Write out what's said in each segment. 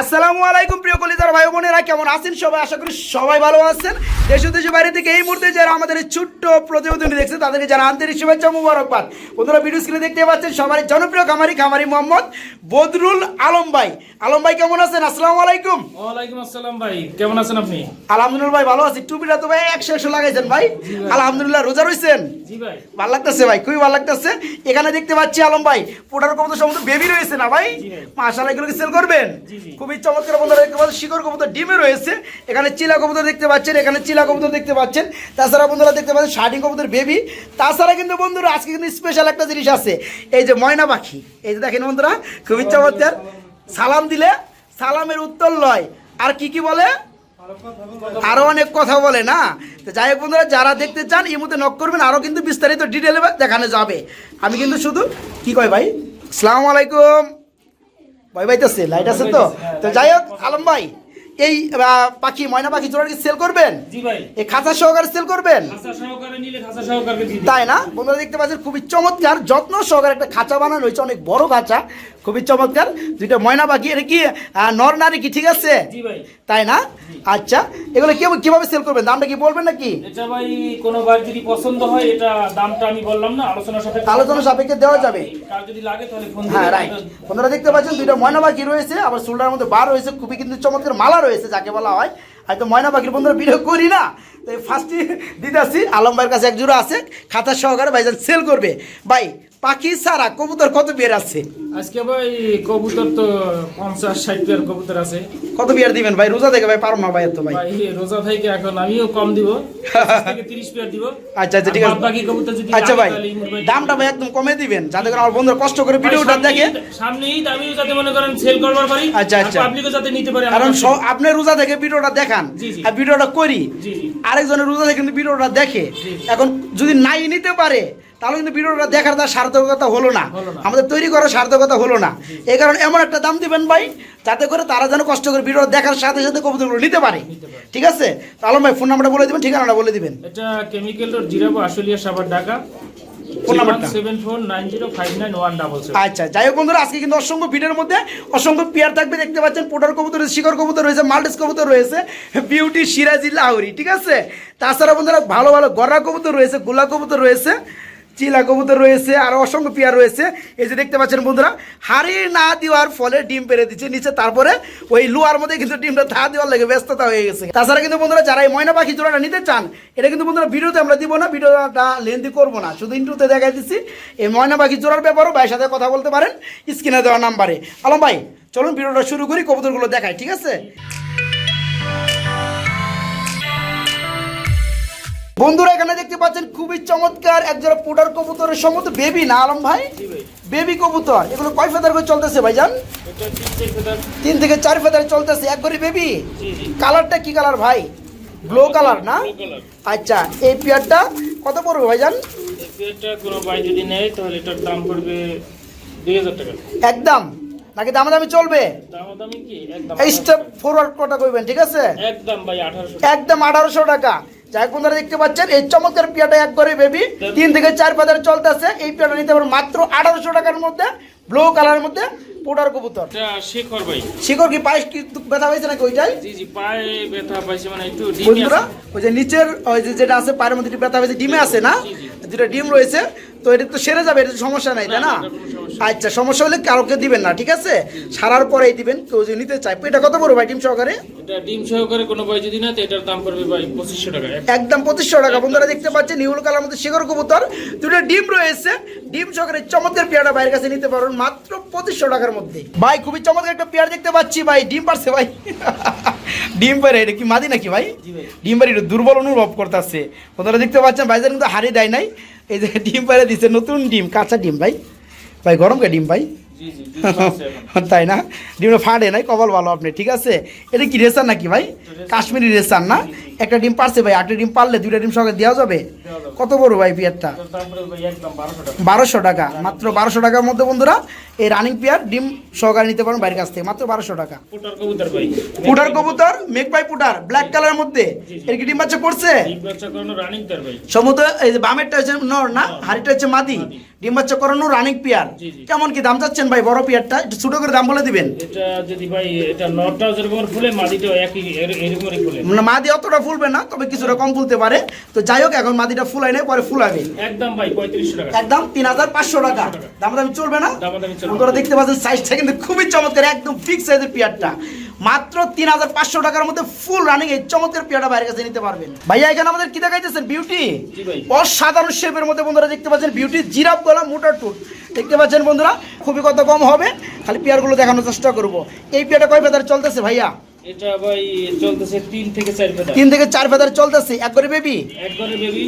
আসসালামু আলাইকুম প্রিয় কলিজার ভাই বোনেরা কেমন আছেন সবাই? আশা করি সবাই ভালো আছেন। দেশ দেশের বাইরে থেকে এই মুহূর্তে যারা আমাদের ছোট্ট প্রতিবেদন দেখছে তাদেরকে যারা আন্তরিক শুভেচ্ছা মুবারকবাদ। বন্ধুরা ভিডিও স্ক্রিনে দেখতে পাচ্ছেন সবার জনপ্রিয় খামারি খামারি মোহাম্মদ বদরুল আলম ভাই। আলম ভাই কেমন আছেন? আসসালামু আলাইকুম। ওয়ালাইকুম আসসালাম ভাই কেমন আছেন আপনি? আলহামদুলিল্লাহ ভাই ভালো আছি। টুপিটা তো ভাই একশো একশো লাগাইছেন ভাই। আলহামদুলিল্লাহ রোজা রয়েছেন ভালো লাগতেছে ভাই খুবই ভালো লাগতেছে। এখানে দেখতে পাচ্ছি আলম ভাই পোটার কবুতর সমস্ত বেবি রয়েছে না ভাই। মাশাআল্লাহ এগুলোকে সেল করবেন। খুবই চমৎকার বন্ধুরা দেখতে পাচ্ছেন শিকড় কবুতর ডিমে রয়েছে। এখানে চিলা কবুতর দেখতে পাচ্ছেন এখানে চিলা কবুতর দেখতে পাচ্ছেন। তাছাড়া বন্ধুরা দেখতে পাচ্ছেন শার্টিং কবুতর বেবি তাছাড়া কিন্তু বন্ধুরা আজকে কিন্তু স্পেশাল একটা জিনিস আছে। এই যে ময়না পাখি এই যে দেখেন বন্ধুরা খুবই চমৎকার। সালাম দিলে সালামের উত্তর লয়। আর কি কি বলে? আরও অনেক কথা বলে না? তো যাই হোক বন্ধুরা যারা দেখতে চান এই মুহূর্তে নক করবেন আরও কিন্তু বিস্তারিত ডিটেলে দেখানো যাবে। আমি কিন্তু শুধু কি কয় ভাই? সালাম আলাইকুম। ভাই ভাই ভাইতেছে লাইট আছে তো? তো যাই হোক আলম ভাই এই পাখি ময়না পাখি জোড়া কি সেল করবেন? জি ভাই। এই খাঁচা সহকারে সেল করবেন? খাসা সহকারে নিলে খাসা সহকারে দিই। তাই না? বন্ধুরা দেখতে পাচ্ছেন খুবই চমৎকার যত্ন সহকারে একটা খাঁচা বানানো হয়েছে অনেক বড় খাঁচা। খুবই চমৎকার। দুইটা ময়না পাখি এটা কি নর নারী কি ঠিক আছে? তাই না? আচ্ছা এগুলো কি- কীভাবে সেল করবেন? দামটা কি বলবেন নাকি? এটা ভাই কোনো বার যদি পছন্দ হয় এটা দামটা আমি বললাম না আলোচনা সাপেক্ষে আলোচনা সাপেক্ষে দেওয়া যাবে। কার যদি লাগে তাহলে ফোন হ্যাঁ রাইট আপনারা দেখতে পাচ্ছেন দুইটা ময়না পাখি রয়েছে আবার শোল্ডারের মধ্যে বার রয়েছে খুবই কিন্তু চমৎকার মালা রয়েছে যাকে বলা হয়। হয়তো ময়না পাখির বন্ধুরা ভিডিও করি না। তো এই ফার্স্টই দিতে আসি আলম ভাইয়ের কাছে এক জোড়া আছে খাতা সহকারে ভাইজান সেল করবে। ভাই পাখি ছাড়া কবুতর কত বিয়ার আছে? আজকে ভাই কবুতর তো পঞ্চাশ ষাট পেয়ার কবুতর আছে। কত বিয়ার দিবেন ভাই? রোজা থেকে ভাই পারো না ভাই তো ভাই। রোজা থেকে এখন আমিও কম দিব। তিরিশ পেয়ার দিব। আচ্ছা আচ্ছা ঠিক আছে। বাকি কবুতর যদি আচ্ছা ভাই দামটা ভাই একদম কমে দিবেন যাতে করে আমার বন্ধুরা কষ্ট করে ভাই, ভিডিওটা দেখে। ঈদ- সামনে ঈদ আমিও যাতে মনে করেন সেল করবার পারি। আচ্ছা, আচ্ছা। পাবলিকও যাতে নিতে পারে। কারণ আপনি রোজা থেকে ভিডিওটা দেখান। আর ভিডিওটা করি। আরেকজনের রোজা থেকে কিন্তু ভিডিওটা দেখে। এখন যদি নাই নিতে পারে তাহলে কিন্তু ভিডিওটা দেখার তার সার্থকতা হলো না। আমাদের তৈরি করার সার্থকতা হলো না। এই কারণে এমন একটা দাম দিবেন ভাই যাতে করে তারা যেন কষ্ট করে ভিডিও দেখার সাথে সাথে কবুতরগুলো নিতে পারে। ঠিক আছে? তাহলে ভাই ফোন নাম্বারটা বলে দিবেন ঠিকানাটা বলে দিবেন। এটা chemical road Zirabo Ashulia Savar Dhaka. Phone নাম্বারটা? আচ্ছা যাই হোক বন্ধুরা আজকে কিন্তু অসংখ্য ভিডিওর মধ্যে অসংখ্য পেয়ার থাকবে দেখতে পাচ্ছেন পোটার কবুতর রয়েছে শিকর কবুতর রয়েছে মাল্টিস কবুতর রয়েছে বিউটি সিরাজি লাহরি ঠিক আছে তাছাড়া বন্ধুরা ভালো ভালো গড়া কবুতর রয়েছে গোলা কবুতর রয়েছে চিলা কবুতর রয়েছে, আর অসংখ্য পেয়ার রয়েছে। এই যে দেখতে পাচ্ছেন বন্ধুরা, হাড়ি না দেওয়ার ফলে ডিম পেরে দিচ্ছে নিচে, তারপরে ওই লোয়ার মধ্যে কিন্তু ডিমটা ধা দেওয়ার লাগে ব্যস্ততা হয়ে গেছে। তাছাড়া কিন্তু বন্ধুরা, যারা এই ময়না পাখি জোড়াটা নিতে চান, এটা কিন্তু বন্ধুরা ভিডিওতে আমরা দিব না, ভিডিওটা লেন্দি করব না। শুধু ইন্টুতে দেখাই দিচ্ছি, এই ময়না পাখি জোড়ার ব্যাপারও ভাইয়ের সাথে কথা বলতে পারেন, স্ক্রিনে দেওয়া নাম্বারে। আলম ভাই, চলুন ভিডিওটা শুরু করি, কবুতরগুলো দেখাই, ঠিক আছে? বন্ধুরা এখানে দেখতে পাচ্ছেন খুবই চমৎকার একজোড়া পোটার কবুতরের সম্মত বেবি না আলম ভাই? বেবি কবুতর। এগুলো কয় ফেদার করে চলতেছে ভাইজান? তিনটে ফেদার। তিন থেকে চার ফেদার চলতেছে একবারই বেবি? জি জি। কালারটা কি কালার ভাই? ব্লু কালার না? আচ্ছা এই পেয়ারটা কত পড়বে ভাইজান? ভাই দাম টাকা। একদম। নাকি চলবে? দামাদামি কি? একদম এই স্টেপ ফরওয়ার্ড কটা করবেন ঠিক আছে? একদম ভাই আঠারোশো একদম আঠারোশো টাকা। যাই বন্ধুরা দেখতে পাচ্ছেন এই চমৎকার পিয়াটা একবারে বেবি তিন থেকে চার চলতেছে। এই পিয়াটা নিতে পারবেন মাত্র আঠারোশো টাকার মধ্যে ব্লু কালারের মধ্যে কবুতর। ভাই। কি ব্যথা নাকি ওইটাই? জি জি পায়ে ব্যথা পাইছে মানে একটু বন্ধুরা ওই যে নিচের ওই যে যেটা আছে পায়ের মধ্যে ব্যথা ডিমে আছে না। যেটা ডিম রয়েছে। তো এটা তো সেরে যাবে এটা সমস্যা নাই তাই না? আচ্ছা সমস্যা হলে কাউকে দিবেন না ঠিক আছে? সারার পরেই দিবেন কেউ যদি নিতে চায়। এটা কত বড় ভাই ডিম সহকারে? এটা ডিম সহকারে কোনো ভাই যদি না এটার দাম পড়বে ভাই পঁচিশশো টাকা। একদম টাকা। বন্ধুরা দেখতে পাচ্ছেন নিউল কালার মধ্যে কবুতর। দুটো ডিম রয়েছে। ডিম সহকারে চমৎকার পেয়ারটা ভাইয়ের কাছে নিতে মাত্র টাকার মধ্যে। ভাই খুবই চমৎকার একটা পেয়ার দেখতে পাচ্ছি ভাই। ডিম পারছে ভাই। ডিম পারে এটা কি মাদি নাকি ভাই? ডিম পারে একটু দুর্বল অনুভব করতেছে। বন্ধুরা দেখতে পাচ্ছেন ভাইজান কিন্তু হারি দেয় নাই। এই যে ডিম পারে দিচ্ছে নতুন ডিম কাঁচা ডিম ভাই। ভাই গরম কে ডিম ভাই। তাই না? ডিমটা ফাটে নাই কবল ভালো আপনি ঠিক আছে? এটা কি রেসার নাকি ভাই? কাশ্মীরি রেসার না? একটা ডিম পারছে ভাই আটটা ডিম পারলে দুইটা ডিম সঙ্গে দেওয়া যাবে? কত বড় ভাই পেয়ারটা? বারোশো টাকা। মাত্র বারোশো টাকার মধ্যে বন্ধুরা এই রানিং পেয়ার ডিম সহকারে নিতে পারেন বাইরের কাছ থেকে। মাত্র বারোশো টাকা। পুটার কবুতর মেঘ ভাই। পুটার ব্ল্যাক কালারের মধ্যে। এর কি ডিম বাচ্চা করছে? সমুদ্র এই যে বামেরটা হচ্ছে নর না? হাড়িটা হচ্ছে মাদি। ডিম বাচ্চা করানো রানিং পেয়ার। কেমন কি দাম চাচ্ছেন ভাই বড় পেয়ারটা একটু ছোট করে দাম বলে দিবেন। এটা যদি ভাই এটা যেরকম ফুলে মাদিটাও একই এরকমই ফুলে। মানে মাদি অতটা ফুলবে না তবে কিছুটা কম ফুলতে পারে। তো যাই হোক এখন মাদিটা ফুলাই নেই পরে ফুলাবে। একদম ভাই পঁয়ত্রিশশো টাকা। একদম তিন হাজার পাঁচশো টাকা। দাম দামি চলবে না? দামাদামি। আপনারা দেখতে পাচ্ছেন সাইজটা কিন্তু খুবই চমৎকার একদম ফিক্স সাইজের পেয়ারটা। মাত্র তিন হাজার পাঁচশো টাকার মধ্যে ফুল রানিং এই চমৎকার পেয়ারটা বাইরের কাছে নিতে পারবেন। ভাইয়া এখানে আমাদের কি দেখাইতেছেন? বিউটি অসাধারণ শেপের মধ্যে বন্ধুরা দেখতে পাচ্ছেন বিউটি জিরাফ গলা মোটর টুট দেখতে পাচ্ছেন বন্ধুরা খুবই কত কম হবে খালি পেয়ারগুলো দেখানোর চেষ্টা করব। এই পেয়ারটা কয় ফেদার চলতেছে ভাইয়া? এটা ভাই চলতেছে 3 থেকে চার ফেদা তিন থেকে 4 ফেদার চলতেছে। একবারে বেবি একবারে বেবি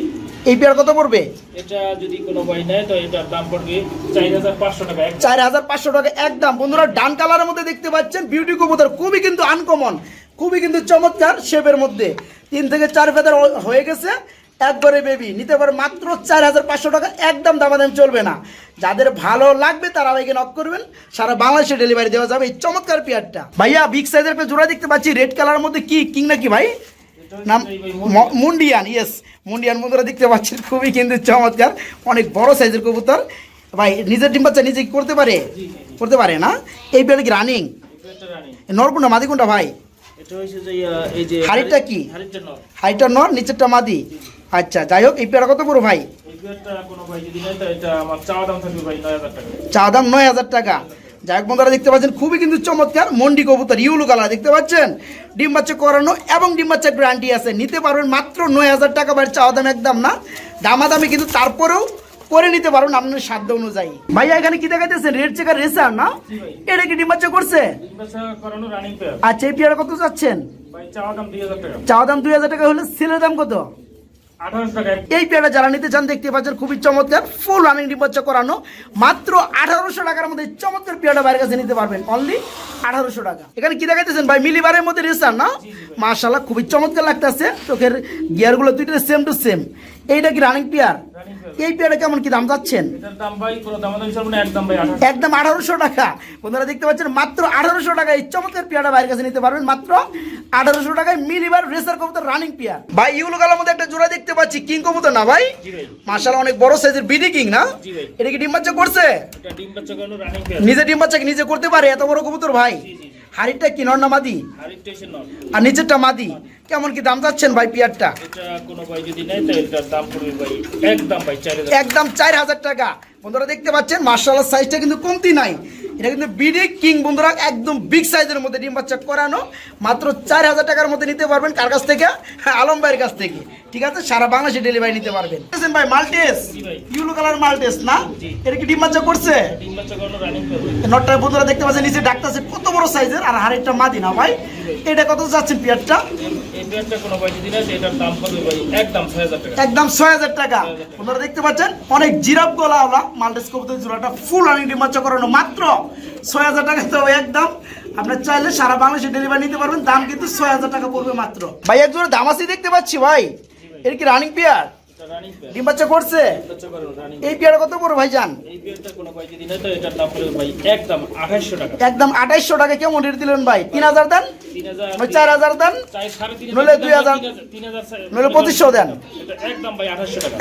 এই পেয়ার কত পড়বে? এটা যদি কোনো ভাই নেয় তো এটার দাম পড়বে চার হাজার পাঁচশো টাকা এক। চার হাজার পাঁচশো টাকা একদম বন্ধুরা ডান কালারের মধ্যে দেখতে পাচ্ছেন বিউটি কবুতর। খুবই কিন্তু আনকমন খুবই কিন্তু চমৎকার শেপের মধ্যে। তিন থেকে চার ফেদার হয়ে গেছে। একবারে বেবি নিতে পারে মাত্র চার হাজার পাঁচশো টাকা একদম দামাদাম চলবে না। যাদের ভালো লাগবে তারা আমাকে নক করবেন সারা বাংলাদেশে ডেলিভারি দেওয়া যাবে এই চমৎকার পেয়ারটা। ভাইয়া বিগ সাইজের একটা জোড়া দেখতে পাচ্ছি রেড কালারের মধ্যে কি কিং নাকি ভাই? নাম মুন্ডিয়ান ইয়েস মুন্ডিয়ান বন্ধুরা দেখতে পাচ্ছেন খুবই কিন্তু চমৎকার অনেক বড় সাইজের কবুতর। ভাই নিজের ডিম বাচ্চা নিজে করতে পারে? করতে পারে না? এই পেয়ারটা কি রানিং নরকুন্ডা মাদি কোনটা ভাই হাড়িটা কি? হাড়িটা নর। নিচেরটা মাদি? আচ্ছা যাই হোক এই পেয়ারটা কত বড় ভাই? চা দাম নয় হাজার টাকা। যাই হোক বন্ধুরা দেখতে পাচ্ছেন খুবই কিন্তু চমৎকার মন্ডি কবুতর ইউলু কালার দেখতে পাচ্ছেন? ডিম বাচ্চা করানো এবং ডিম বাচ্চা গ্যারান্টি আছে। নিতে পারবেন মাত্র নয় হাজার টাকা বাড়ি চাওয়া দাম একদম না। দামাদামি কিন্তু তারপরেও করে নিতে পারবেন আপনার সাধ্য অনুযায়ী। ভাইয়া এখানে কি দেখাইতেছেন? রেড চেকার রেসার না? এটা কি ডিম বাচ্চা করছে? পেয়ার আচ্ছা এই পেয়ারা কত চাচ্ছেন চাওয়া দাম দুই হাজার টাকা হলে সেলের দাম কত? এই পেয়ারা যারা নিতে চান দেখতে পাচ্ছেন খুবই চমৎকার ফুল রানিং ডিম্বাচ্চা করানো। মাত্র আঠারোশো টাকার মধ্যে চমৎকার পেয়ারা বাইরের কাছে নিতে পারবেন। অনলি আঠারোশো টাকা। এখানে কি দেখাইতেছেন ভাই? মিলিবারের মধ্যে রেসার না? মার্শাল্লাহ খুবই চমৎকার লাগতেছে। চোখের গিয়ারগুলো দুইটা সেম টু সেম এইটা কি রানিং পেয়ার এই পেয়ারা কেমন কি দাম যাচ্ছেন একদম একদম আঠারোশো টাকা। বন্ধুরা দেখতে পাচ্ছেন মাত্র আঠারোশো টাকা এই চমৎকার পেয়ারটা বাইরের কাছে নিতে পারবেন। মাত্র আঠারোশো টাকায় মিলিবার রেসার কবুতর রানিং পেয়ার ভাই ইউলো কালার মধ্যে একটা জোড়া দেখতে পাচ্ছি কিং কবুতর না ভাই? মার্শাল অনেক বড় সাইজের বিডি কিং না? এটা কি ডিম বাচ্চা করছে? এটা ডিম বাচ্চা করানো রানিং পেয়ার নিজে ডিম বাচ্চা নিজে করতে পারে? এত বড় কবুতর ভাই। হাড়িটা কি নর না মাদি? আর নিচেরটা মাদি? কেমন কি দাম চাচ্ছেন ভাই পিয়ারটা? এটা কোনো ভাই যদি নেয় তো এটার দাম পড়বে ভাই একদম ভাই চার হাজার। একদম চার হাজার টাকা। বন্ধুরা দেখতে পাচ্ছেন মার্শাল সাইজটা কিন্তু কমতি নাই। এটা কিন্তু বিডি কিং বন্ধুরা একদম বিগ সাইজের মধ্যে ডিম বাচ্চা করানো। মাত্র চার হাজার টাকার মধ্যে নিতে পারবেন কার কাছ থেকে? আলম ভাইয়ের কাছ থেকে। ঠিক আছে? সারা বাংলাদেশে ডেলিভারি নিতে পারবেন। ভাই মাল্টেস। ইউলো কালার মাল্টেস না? এটা কি ডিম বাচ্চা করছে? ডিম বাচ্চা করানো রানিং পেয়ার নটটা বন্ধুরা দেখতে পাচ্ছেন নিচে ডাকতেছে কত বড় সাইজের আর হাড়িটা মাদি না ভাই? এটা কত যাচ্ছেন পিয়ারটা একদম ছয় হাজার টাকা। আপনারা দেখতে পাচ্ছেন অনেক জিরাপ গলা আলা মাল্টেস কবুতর জোড়াটা ফুল আনি ডিমাচ্চা করানো। মাত্র ছয় হাজার টাকা তো একদম। আপনার চাইলে সারা বাংলাদেশে ডেলিভারি নিতে পারবেন। দাম কিন্তু ছয় হাজার টাকা পড়বে মাত্র। ভাই একজনের দাম দামাসি দেখতে পাচ্ছি ভাই। এর কি রানিং পেয়ার ডিম বাচ্চা করছে? করানো এই পেয়ার কত পড়বে ভাই জান একদম আঠাইশশো টাকা। কেমন রেট দিলেন ভাই? তিন হাজার দেন? চার হাজার দেন? নইলে দুই হাজার। নইলে পঁচিশশো দেন।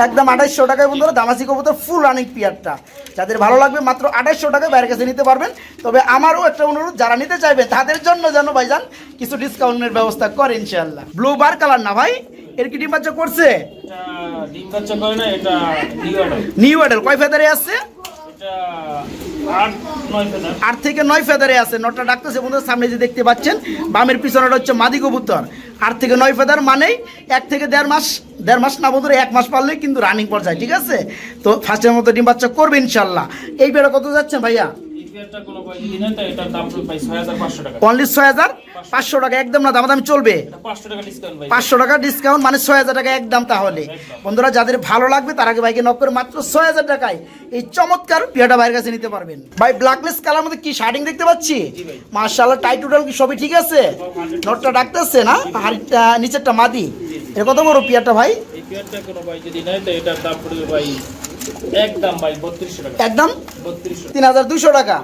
একদম আঠাইশশো টাকায় বন্ধুরা দামাসি কবুতর ফুল রানিং পিয়ারটা যাদের ভালো লাগবে মাত্র আঠাইশশো টাকায় বাইরের কাছে নিতে পারবেন। তবে আমারও একটা অনুরোধ যারা নিতে চাইবে তাদের জন্য যেন ভাইজান কিছু ডিসকাউন্টের ব্যবস্থা করে ইনশাল্লাহ ব্লু বার কালার না ভাই? এর কি ডিম বাচ্চা করছে? ডিম বাচ্চা করে না এটা নিউ কয় ফেদারে আছে আট থেকে নয় ফেদারে আছে। নটা ডাকতেছে বন্ধুরা সামনে যে দেখতে পাচ্ছেন বামের পিছনেটা হচ্ছে মাদি কবুতর। আট থেকে নয় ফেদার মানেই এক থেকে দেড় মাস। দেড় মাস না বন্ধুরা এক মাস পারলেই কিন্তু রানিং পর্যায়ে ঠিক আছে? তো ফার্স্টের মতো ডিম বাচ্চা করবে ইনশাল্লাহ। এই বেড়া কত যাচ্ছেন ভাইয়া? অনলি ছয় হাজার? পাঁচশো। টাকা একদম না দামাদামি চলবে? পাঁচশো টাকা ডিসকাউন্ট মানে ছয় হাজার টাকা একদম তাহলে। বন্ধুরা যাদের ভালো লাগবে তার আগে বাইকে নক করে মাত্র ছয় হাজার টাকায় এই চমৎকার পিয়াটা বাইরের কাছে নিতে পারবেন। ভাই ব্ল্যাকলেস কালার মধ্যে কি শার্টিং দেখতে পাচ্ছি। মার্শাল্লাহ টাইট টোটাল কি সবই ঠিক আছে? নটটা ডাকতেছে না? হাড়িটা নিচেরটা মাদি। এটা কত বড় পিয়ারটা ভাই? এই পেয়ারটা কোনো ভাই যদি নেয় তো এটার দাম পড়বে ভাই একদম ভাই বত্রিশশো টাকা। একদম? টাকা।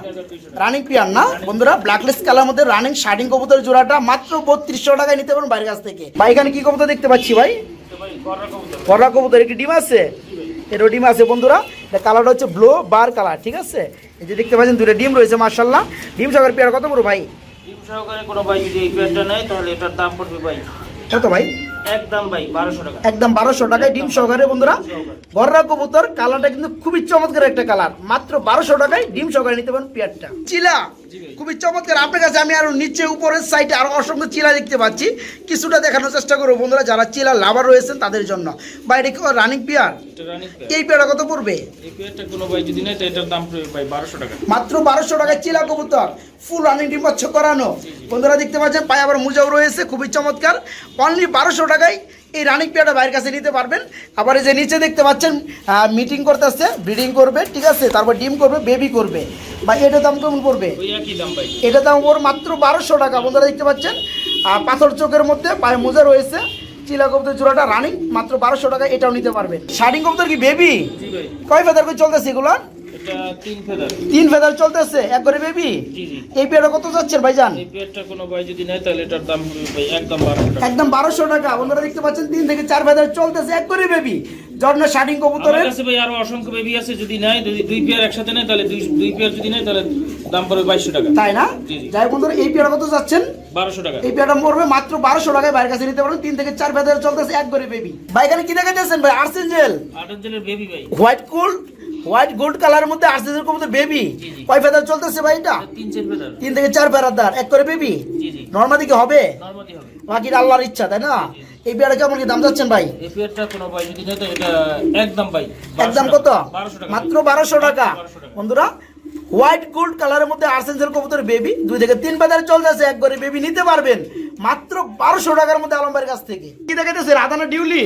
রানিং পিয়ার না? বন্ধুরা ব্ল্যাকলেস কালার মধ্যে রানিং শার্টিং কবুতর জোড়াটা মাত্র বত্রিশশো টাকায় নিতে পারেন বাইরের কাছ থেকে। ভাই এখানে কি কবুতর দেখতে পাচ্ছি ভাই? করলা কবুতর। একটি ডিম আছে? এরও ডিম আছে বন্ধুরা। এটা কালারটা হচ্ছে ব্লু বার কালার ঠিক আছে? এই যে দেখতে পাচ্ছেন দুটো ডিম রয়েছে মার্শাল্লাহ ডিম পেয়ার কত বড় ভাই? ডিম সহকারে কোনো ভাই যদি এই পেয়ারটা নেয় তাহলে এটার দাম পড়বে ভাই। কত ভাই? একদম ভাই বারোশো টাকা। একদম বারোশো টাকায় ডিম সহকারে বন্ধুরা গররা কবুতর কালারটা কিন্তু খুবই চমৎকার একটা কালার। মাত্র বারোশো টাকায় ডিম সহকারে নিতে পারেন পেয়ারটা চিলা খুবই চমৎকার। আপনার কাছে আমি আরও নিচে উপরের সাইডে আরও অসংখ্য চিলা দেখতে পাচ্ছি। কিছুটা দেখানোর চেষ্টা করব বন্ধুরা যারা চিলা লাভার রয়েছেন তাদের জন্য। বা এটা কি রানিং পেয়ার পেয়ার এই পেয়ারটা কত পড়বে? বারোশো টাকা। মাত্র বারোশো টাকায় চিলা কবুতর ফুল রানিং ডিম বাচ্চা করানো। বন্ধুরা দেখতে পাচ্ছেন পায়ে আবার মোজাও রয়েছে খুবই চমৎকার। অনলি বারোশো টাকায় এই রানিং পেয়ারটা বাইরের কাছে নিতে পারবেন। আবার এই যে নিচে দেখতে পাচ্ছেন মিটিং করতেছে ব্রিডিং করবে ঠিক আছে? তারপর ডিম করবে বেবি করবে। বা এটার দাম কেমন পড়বে? এটার দাম এটা দাম ওর মাত্র বারোশো টাকা বন্ধুরা দেখতে পাচ্ছেন? আর পাথর চোখের মধ্যে পায়ে মোজা রয়েছে চিলা কবুতর জোড়াটা রানিং মাত্র বারোশো টাকা এটাও নিতে পারবে শাড়ি কবুতর কি বেবি কয় ফেদার করে চলতেছে এগুলো? তিন ফেদার। চলতেছে? একবারে বেবি এই পেয়ারটা কত যাচ্ছেন ভাইজান? এই পেয়ারটা কোনো ভাই যদি নেয় তাহলে এটার দাম ভাই একদম বারোশো টাকা। একদম বারোশো টাকা। বন্ধুরা দেখতে পাচ্ছেন তিন থেকে চার ফেদার চলতেছে একবারে বেবি জর্ণ শার্টিং আমার কাছে ভাই আরও অসংখ্য বেবি আছে যদি নেয় যদি দুই পেয়ার একসাথে নেয় তাহলে দুই দুই পেয়ার যদি নেয় তাহলে দাম পড়বে বাইশশো টাকা। তাই না। যাই বন্ধুরা এই পেয়ারটা কত যাচ্ছেন? বারোশো টাকা। এই পেয়ারটা মরবে মাত্র বারোশো টাকায় বাইরের কাছে নিতে পারবেন তিন থেকে চার ফেদার চলতেছে একবারে বেবি ভাই এখানে কি দেখাচ্ছেন ভাই? আর্সেঞ্জেল আটের বেবি ভাই। হোয়াইট গোল্ড হোয়াইট গোল্ড কালারের মধ্যে আর্সেঞ্জেল কবুতর বেবি জি, জি। কয় ফেদার চলতেছে ভাই এটা? তিন চার ফেদার তিন থেকে চার ফেদার দার এক করে বেবি জি জি। নর্মাদি কি হবে? নর্মালি হবে? বাকি আল্লাহর ইচ্ছা তাই না? এই পেয়ারটা কেমন কি দাম যাচ্ছেন ভাই? এই পেয়ারটা কোনো ভাই যদি নেয় তো এটা একদম ভাই একদম কত? মাত্র বারোশো টাকা। বন্ধুরা হোয়াইট গোল্ড কালারের মধ্যে আর্সেন্সেল কবুতর বেবি দুই থেকে তিন বাজারে চলতেছে এক করে বেবি নিতে পারবেন। মাত্র বারোশো টাকার মধ্যে আলমবাড়ির কাছ থেকে। কি দেখাতেছে রাধানা ডিউলি।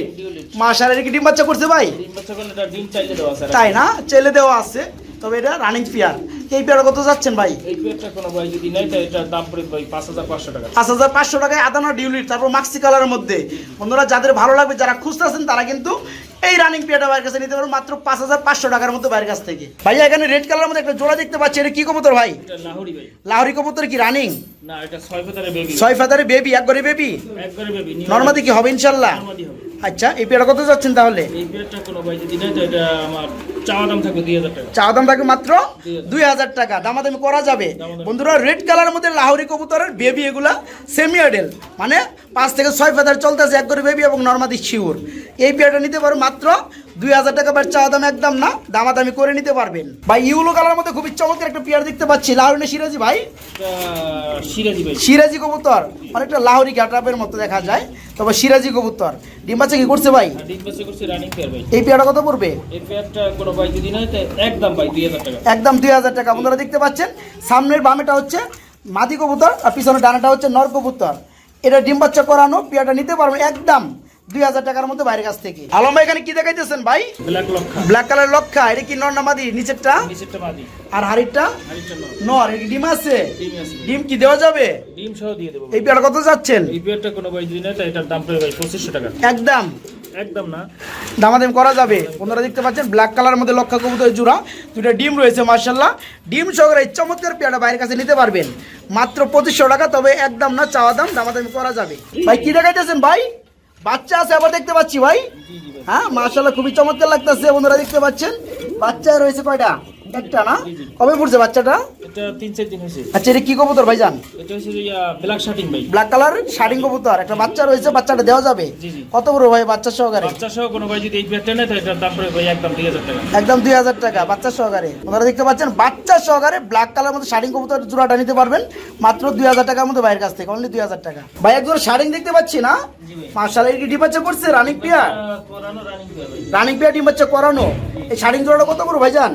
মা সারের কি ডিম বাচ্চা করছে ভাই? তাই না? চেলে দেওয়া আছে। তবে এটা রানিং পেয়ার এই পেয়ার কত যাচ্ছেন ভাই? এই পেয়ারটা কোনো ভাই যদি এটার দাম ভাই টাকা। টাকায় আদানা ডিউলিট তারপর মাক্সি কালারের মধ্যে। বন্ধুরা যাদের ভালো লাগবে যারা খুঁজতেছেন তারা কিন্তু এই রানিং পেয়ারটা বাইরের কাছে নিতে পারবেন মাত্র পাঁচ হাজার পাঁচশো টাকার মধ্যে বাইরের কাছ থেকে। ভাইয়া এখানে রেড কালারের মধ্যে একটা জোড়া দেখতে পাচ্ছি এটা কি কবুতর ভাই? এটা লাহোরি ভাই। লাহরি কবুতর কি রানিং না এটা ছয় ফেদারে বেবি ছয় বেবি বেবি একবারে বেবি নর্মাদি কি হবে হবে। আচ্ছা এই পেয়ারটা কত যাচ্ছেন তাহলে? এই পেয়ারটা কোনো ভাই যদি নেয় তো এটা আমার চাওয়া দাম থাকবে দুই হাজার টাকা। চা দাম থাকবে মাত্র দুই হাজার। টাকা। দামাদামি করা যাবে। বন্ধুরা রেড কালারের মধ্যে লাহোরি কবুতরের বেবি এগুলা সেমি আডেল মানে পাঁচ থেকে ছয় ফেদার চলতেছে এক করে বেবি এবং নর্মাদি শিউর এই পেয়ারটা নিতে পারো মাত্র দুই হাজার টাকা বাট চা দাম একদম না। দামাদামি করে নিতে পারবেন। ভাই ইউলো কালার মধ্যে খুবই চমৎকার একটা পেয়ার দেখতে পাচ্ছি। লাহোরি সিরাজি ভাই। সিরাজি ভাই। সিরাজি কবুতর। অনেকটা লাহোরি ঘাটাপের মতো দেখা যায়। তবে সিরাজি কবুতর। ডিম বাচ্চা কি করছে ভাই? ভাই। এই পেয়ারটা কত পড়বে? এই পেয়ারটা কোনো ভাই যদি নেয় একদম ভাই দুই হাজার টাকা। একদম দুই হাজার টাকা। বন্ধুরা দেখতে পাচ্ছেন সামনের বামেটা হচ্ছে মাদি কবুতর আর পিছনের ডানাটা হচ্ছে নর কবুতর। এটা ডিম বাচ্চা করানো পেয়ারটা নিতে পারবেন একদম দুই হাজার টাকার মধ্যে বাইরের কাছ থেকে। আলম ভাই এখানে কি দেখাইতেছেন ভাই? ব্ল্যাক কালার লক্ষা। এটা কি নর না মাদি? নিচেরটা? আর হাড়িরটা? নর। এটা ডিম আছে? ডিম কি দেওয়া যাবে? ডিম সহ দিয়ে দেবো। এই পেয়ারটা কত যাচ্ছেন? এই পেয়ারটা কোনো ভাই যদি এটার দাম পড়বে ভাই পঁচিশশো টাকা। একদম। একদম করা যাবে। বন্ধুরা দেখতে পাচ্ছেন ব্ল্যাক কালারের মধ্যে লক্ষা কবুতরের জোড়া। দুটা ডিম রয়েছে মার্শাল্লাহ ডিম সহকারে চমৎকার পেয়ারা বাইরের কাছে নিতে পারবেন। মাত্র পঁচিশশো টাকা, তবে একদম না, চাওয়া দাম, দামাদামি করা যাবে। ভাই, কি দেখাইতেছেন ভাই? বাচ্চা আছে আবার দেখতে পাচ্ছি ভাই। হ্যাঁ মার্শাল্লাহ খুবই চমৎকার লাগতেছে, বন্ধুরা দেখতে পাচ্ছেন। বাচ্চা রয়েছে কয়টা? একটা না? কবে পড়ছে বাচ্চাটা? এটা তিন চার দিন হয়েছে। আচ্ছা এটা কি কবুতর ভাইজান? এটা হচ্ছে ব্ল্যাক শার্টিং ভাই। ব্ল্যাক কালার শাড়িং কবুতর। একটা বাচ্চা রয়েছে বাচ্চাটা দেওয়া যাবে। কত বড় ভাই বাচ্চা সহকারে? বাচ্চা সহ কোনো ভাই যদি এই পেয়ারটা নেয় তো এটার দাম পড়বে ভাই একদম দুই হাজার টাকা। একদম দুই হাজার টাকা বাচ্চা সহকারে। আপনারা দেখতে পাচ্ছেন বাচ্চা সহকারে ব্ল্যাক কালার মধ্যে শাড়িং কবুতর জোড়াটা নিতে পারবেন। মাত্র দুই হাজার টাকার মধ্যে বাইরের কাছ থেকে অনলি দুই হাজার টাকা। ভাই একজন শাড়িং দেখতে পাচ্ছি না? মার্শালের কি ডিম বাচ্চা করছে? রানিং করানো রানিং পেয়ার ডিম বাচ্চা করানো? এই শাড়িং জোড়াটা কত বড় ভাইজান?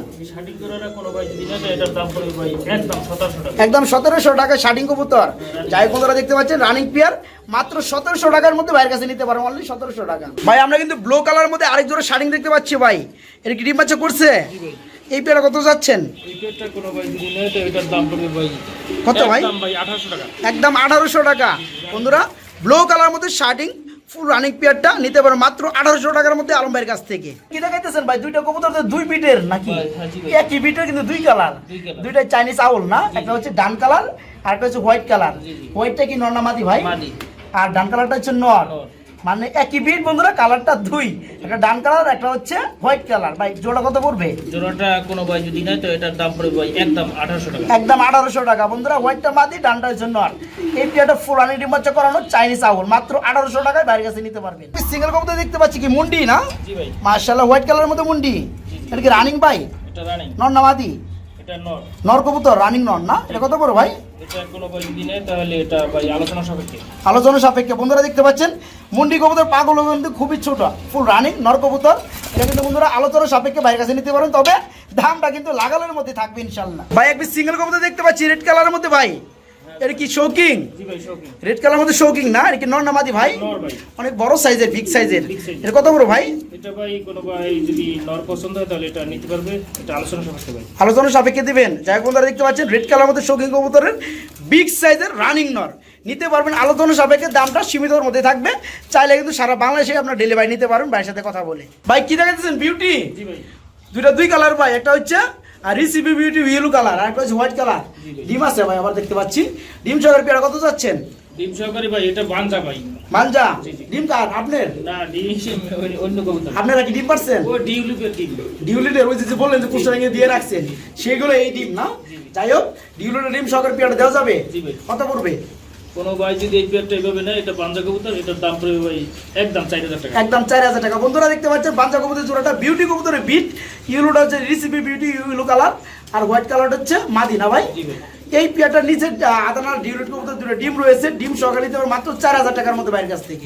একদম সতেরোশো টাকা। শাড়িং কবুতর। যাই বন্ধুরা দেখতে পাচ্ছেন রানিং পেয়ার মাত্র সতেরোশো টাকার মধ্যে বাইরের কাছে নিতে পারেন অনলি সতেরোশো টাকা। ভাই আমরা কিন্তু ব্লু কালার মধ্যে আরেক জোড়া শাড়িং দেখতে পাচ্ছি ভাই। এটা কি ডিম বাচ্চা করছে? এই পেয়ারা কত যাচ্ছেন? কত ভাই? একদম আঠারোশো টাকা। একদম আঠারোশো টাকা। বন্ধুরা ব্লু কালার মধ্যে শার্টিং ফুল রানিং পেয়ারটা নিতে পারেন মাত্র আঠারোশো টাকার মধ্যে আলম ভাইয়ের কাছ থেকে। কি দেখাইতেছেন ভাই? দুইটা কবুতর তো দুই বিটের নাকি? হ্যাঁ, একই বিটের কিন্তু দুই কালার দুইটা চাইনিজ আউল না একটা হচ্ছে ডান কালার আর একটা হচ্ছে হোয়াইট কালার। হোয়াইটটা কি নর্নামাতি মাদি ভাই? আর ডান কালারটা হচ্ছে নর। মানে একই বিট বন্ধুরা কালারটা দুই। একটা ডান কালার একটা হচ্ছে হোয়াইট কালার ভাই জোড়া কত পড়বে? জোড়াটা কোনো ভাই যদি নেয় তো এটার দাম পড়বে ভাই একদম আঠারোশো টাকা। একদম আঠারোশো টাকা। বন্ধুরা হোয়াইটটা মাদি ডানটার জন্য আর এই পিয়াটা ফুলানি ডিম্বাচ্চা করানো চাইনিজ আউল। মাত্র আঠারোশো টাকায় বাইরের কাছে নিতে পারবেন। সিঙ্গেল কবুতর দেখতে পাচ্ছি কি মুন্ডি না? জি ভাই। মার্শাল্লাহ হোয়াইট কালারের মধ্যে মুন্ডি। এটা কি রানিং ভাই? এটা রানিং নর না মাদি এটা নর। নর কবুতর রানিং নর না? এটা কত বড় ভাই? এটা কোনো ভাই যদি নেয় তাহলে এটা ভাই আলোচনা সাপেক্ষে। আলোচনা সাপেক্ষে। বন্ধুরা দেখতে পাচ্ছেন মুন্ডি কবুতর পাগল কিন্তু খুবই ছোট ফুল রানিং নর কবুতর। এটা কিন্তু বন্ধুরা আলোচনা সাপেক্ষে বাইরের কাছে নিতে পারেন, তবে দামটা কিন্তু লাগালের মধ্যে থাকবে ইনশাল্লাহ ভাই, একটি সিঙ্গেল কবুতর দেখতে পাচ্ছি রেড কালারের মধ্যে, ভাই। এটা কি শৌকিং রেড কালার মধ্যে শৌকিং না? এটা কি নর না মাদি ভাই? অনেক বড় সাইজের বিগ সাইজের। এটা কত বড় ভাই? এটা ভাই কোনো ভাই যদি নর পছন্দ হয় তাহলে এটা নিতে পারবে। এটা আলোচনা সাপেক্ষে ভাই। আলোচনা সাপেক্ষে দিবেন। যাই বন্ধুরা দেখতে পাচ্ছেন রেড কালার মধ্যে শৌকিং কবুতরের বিগ সাইজের রানিং নর। নিতে পারবেন আলোচনা সাপেক্ষে দামটা সীমিতর মধ্যে থাকবে। চাইলে কিন্তু সারা বাংলাদেশে আপনার ডেলিভারি নিতে পারবেন ভাইয়ের সাথে কথা বলে। ভাই কি দেখাচ্ছেন বিউটি জি ভাই। দুইটা দুই কালার ভাই। একটা হচ্ছে আর রিসিপি বিউটি ইয়েলো কালার আর একটা হচ্ছে হোয়াইট কালার ডিম আছে ভাই আবার দেখতে পাচ্ছি। ডিম সহকারে পেয়ারা কত যাচ্ছেন? ডিম সহকারী ভাই এটা বাঞ্জা ভাই। মানজা জি, জি। ডিম কার? আপনার? না ডিম অন্য কবুতর আপনারা কি ডিম পারছেন? ও ডিউলিপের ডিম। ডিউলিটের ওই যে বললেন যে কুষ্টারিঙে দিয়ে রাখছেন। সেগুলো এই ডিম না? যাই হোক ডিউলিটের ডিম সহকারে পেয়ারা দেওয়া যাবে। কত পড়বে? কোনো ভাই যদি এই পেয়ারটা এইভাবে নেয় এটা বাঞ্জা কবুতর এটার দাম পড়বে ভাই একদম চার হাজার টাকা। একদম চার হাজার টাকা। বন্ধুরা দেখতে পাচ্ছেন বাঞ্জা কবুতর জোড়াটা বিউটি কবুতরের বিট ইউলোটা হচ্ছে রিসিপি বিউটি ইউলো কালার আর হোয়াইট কালারটা হচ্ছে মাদিনা ভাই। ভাই। এই পেয়ারটার নিচে আদানার ডিউলিট কবুতর দুটো ডিম রয়েছে। ডিম সহকারে দিতে মাত্র চার হাজার টাকার মধ্যে বাইরের কাছ থেকে।